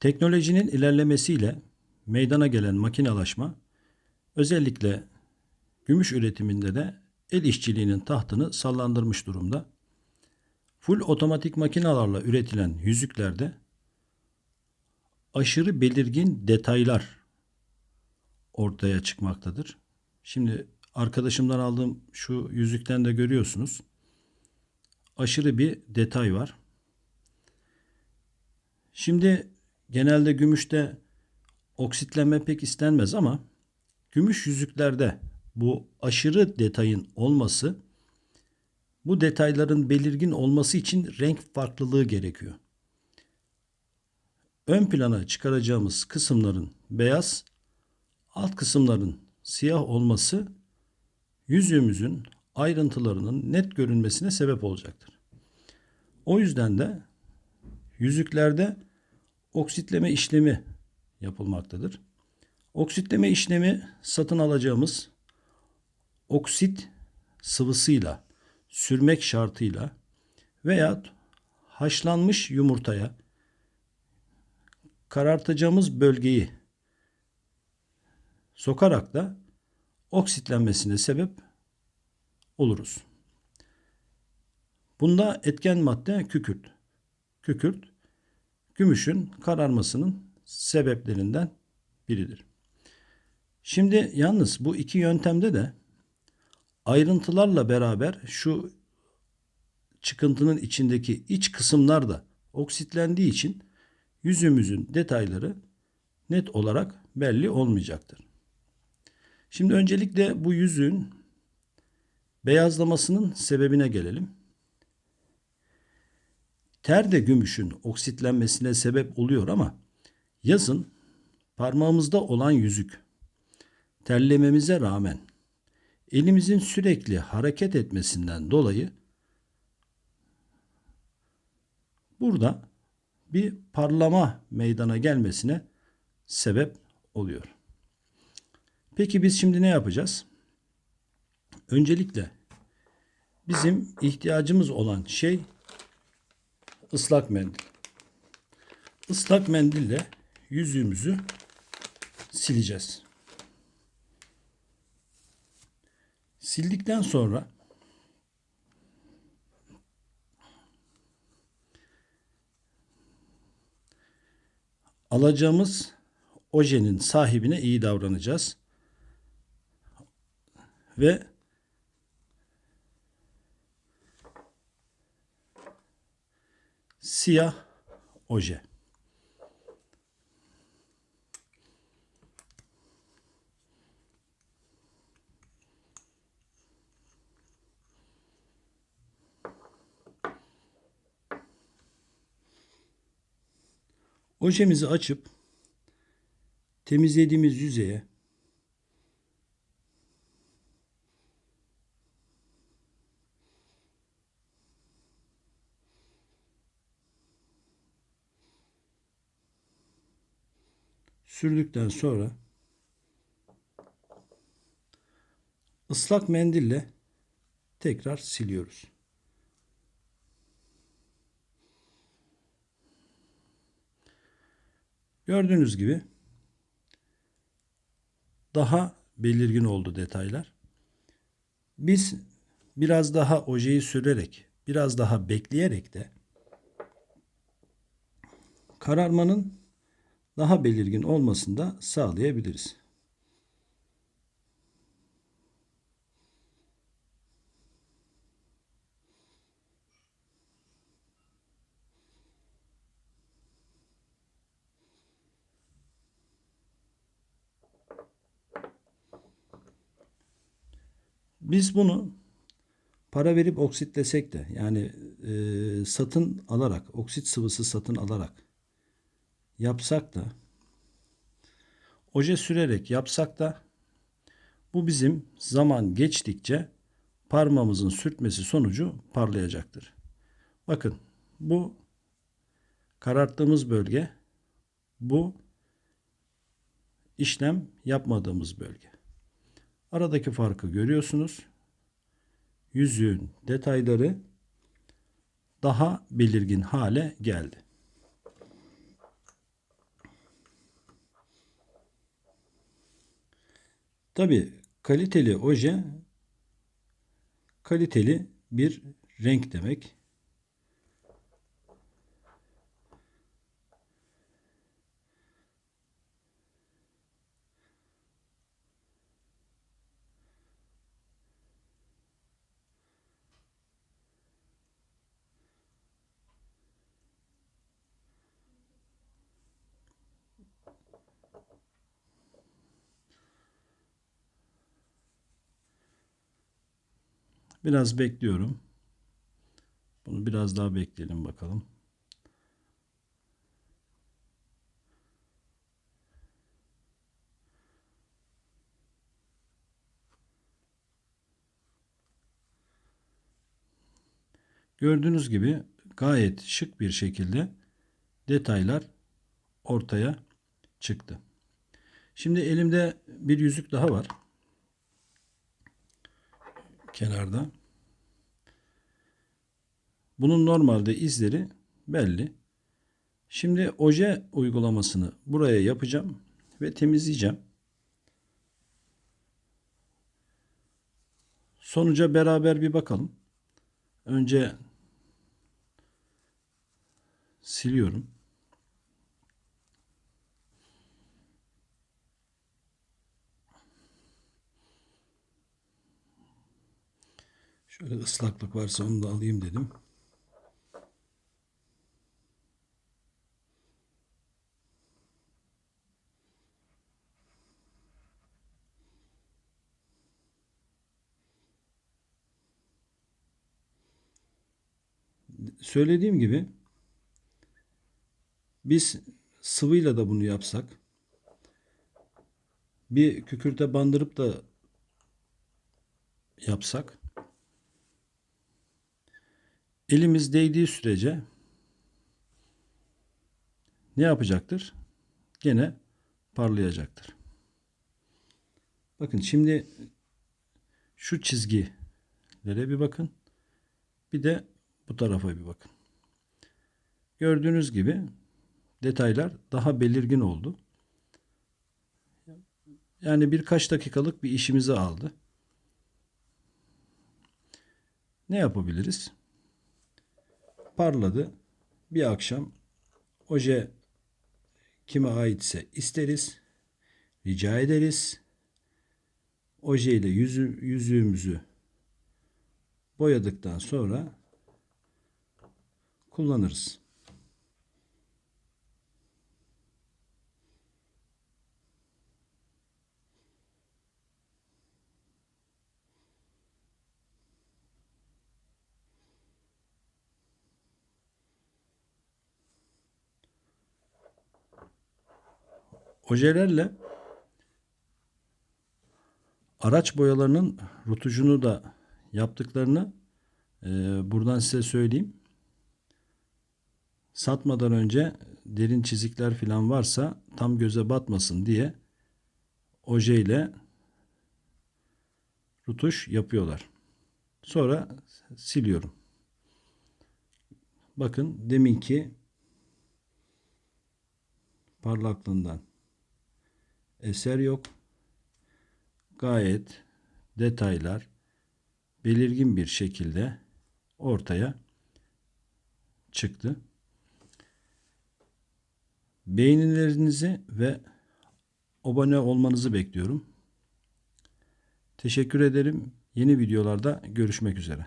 Teknolojinin ilerlemesiyle meydana gelen makinalaşma özellikle gümüş üretiminde de el işçiliğinin tahtını sallandırmış durumda. Full otomatik makinalarla üretilen yüzüklerde aşırı belirgin detaylar ortaya çıkmaktadır. Şimdi arkadaşımdan aldığım şu yüzükten de görüyorsunuz. Aşırı bir detay var. Şimdi genelde gümüşte oksitlenme pek istenmez ama gümüş yüzüklerde bu aşırı detayın olması bu detayların belirgin olması için renk farklılığı gerekiyor. Ön plana çıkaracağımız kısımların beyaz, alt kısımların siyah olması yüzüğümüzün ayrıntılarının net görünmesine sebep olacaktır. O yüzden de yüzüklerde oksitleme işlemi yapılmaktadır. Oksitleme işlemi satın alacağımız oksit sıvısıyla sürmek şartıyla veya haşlanmış yumurtaya karartacağımız bölgeyi sokarak da oksitlenmesine sebep oluruz. Bunda etken madde kükürt. Kükürt gümüşün kararmasının sebeplerinden biridir. Şimdi yalnız bu iki yöntemde de ayrıntılarla beraber şu çıkıntının içindeki iç kısımlar da oksitlendiği için yüzümüzün detayları net olarak belli olmayacaktır. Şimdi öncelikle bu yüzüğün beyazlamasının sebebine gelelim. Ter de gümüşün oksitlenmesine sebep oluyor ama yazın parmağımızda olan yüzük terlememize rağmen elimizin sürekli hareket etmesinden dolayı burada bir parlama meydana gelmesine sebep oluyor. Peki biz şimdi ne yapacağız? Öncelikle bizim ihtiyacımız olan şey ıslak mendil. Islak mendille yüzüğümüzü sileceğiz. Sildikten sonra alacağımız ojenin sahibine iyi davranacağız. Ve siyah oje. Ojemizi açıp temizlediğimiz yüzeye sürdükten sonra ıslak mendille tekrar siliyoruz. Gördüğünüz gibi daha belirgin oldu detaylar. Biz biraz daha ojeyi sürerek, biraz daha bekleyerek de kararmanın daha belirgin olmasını da sağlayabiliriz. Biz bunu para verip oksitlesek de yani e, satın alarak, oksit sıvısı satın alarak yapsak da oje sürerek yapsak da bu bizim zaman geçtikçe parmağımızın sürtmesi sonucu parlayacaktır. Bakın bu kararttığımız bölge bu işlem yapmadığımız bölge. Aradaki farkı görüyorsunuz. Yüzüğün detayları daha belirgin hale geldi. Tabii kaliteli oje kaliteli bir renk demek. Biraz bekliyorum. Bunu biraz daha bekleyelim bakalım. Gördüğünüz gibi gayet şık bir şekilde detaylar ortaya çıktı. Şimdi elimde bir yüzük daha var. Kenarda. Bunun normalde izleri belli. Şimdi oje uygulamasını buraya yapacağım ve temizleyeceğim. Sonuca beraber bir bakalım. Önce siliyorum. Şöyle ıslaklık varsa onu da alayım dedim. Söylediğim gibi biz sıvıyla da bunu yapsak bir kükürte bandırıp da yapsak elimiz değdiği sürece ne yapacaktır? Gene parlayacaktır. Bakın şimdi şu çizgilere bir bakın. Bir de bu tarafa bir bakın. Gördüğünüz gibi detaylar daha belirgin oldu. Yani birkaç dakikalık bir işimizi aldı. Ne yapabiliriz? Parladı. Bir akşam oje kime aitse isteriz. Rica ederiz. Oje ile yüzü, yüzüğümüzü boyadıktan sonra kullanırız. Ojelerle araç boyalarının rutucunu da yaptıklarını e, buradan size söyleyeyim. Satmadan önce derin çizikler falan varsa tam göze batmasın diye oje ile rutuş yapıyorlar. Sonra siliyorum. Bakın deminki parlaklığından eser yok. Gayet detaylar belirgin bir şekilde ortaya çıktı. Beğenilerinizi ve abone olmanızı bekliyorum. Teşekkür ederim. Yeni videolarda görüşmek üzere.